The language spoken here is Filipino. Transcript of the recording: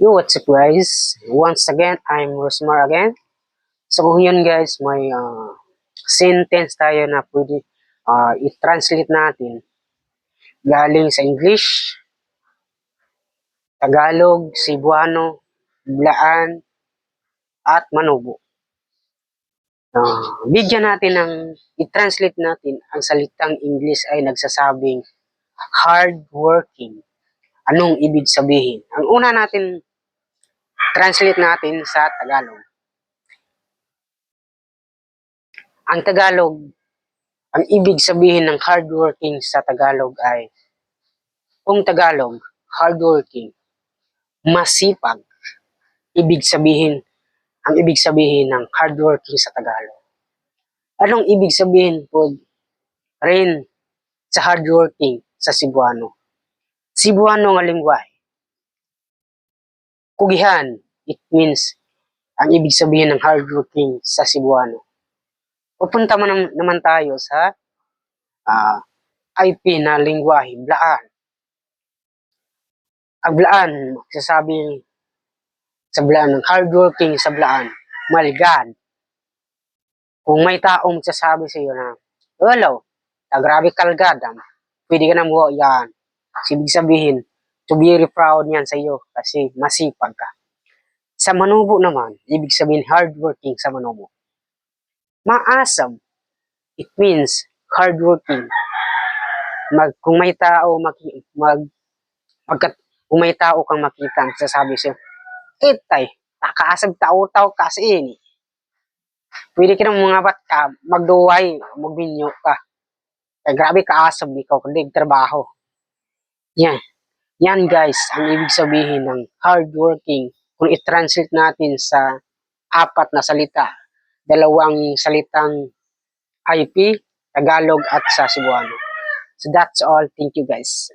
Yo, what's up guys? Once again, I'm Rosmar again. So kung yun guys, may uh, sentence tayo na pwede uh, i-translate natin galing sa English, Tagalog, Cebuano, Blaan, at Manubo. Uh, bigyan natin ng i-translate natin ang salitang English ay nagsasabing hardworking. Anong ibig sabihin? Ang una natin translate natin sa Tagalog. Ang Tagalog, ang ibig sabihin ng hardworking sa Tagalog ay, kung Tagalog, hardworking, masipag. Ibig sabihin, ang ibig sabihin ng hardworking sa Tagalog. Anong ibig sabihin po rin sa hardworking sa Cebuano? Cebuano nga lingwahe. Kugihan, it means ang ibig sabihin ng hardworking sa Cebuano. Pupunta man nam- naman tayo sa ah, IP na lingwahe, Blaan. Ang Blaan, sasabi sa Blaan, ng hardworking sa Blaan, malgad. Kung may taong sasabi sa iyo na, Hello, na grabe kalgadam, pwede ka na mo yan. Ibig sabihin, to very proud yan sa iyo kasi masipag ka. Sa manubo naman, ibig sabihin hardworking sa manubo. Maasam, it means hardworking. Mag, kung may tao, maki, mag, pagkat, kung may tao kang makita, sasabi sa'yo, Itay, takaasag tao-tao kasi ini. Pwede ka ng mga bat ka, magduway, magbinyo ka. Kaya grabe kaasab ikaw, kundi trabaho. Yan. Yan guys, ang ibig sabihin ng hardworking. Kung i-translate natin sa apat na salita, dalawang salitang IP, Tagalog at sa Cebuano. So that's all. Thank you guys.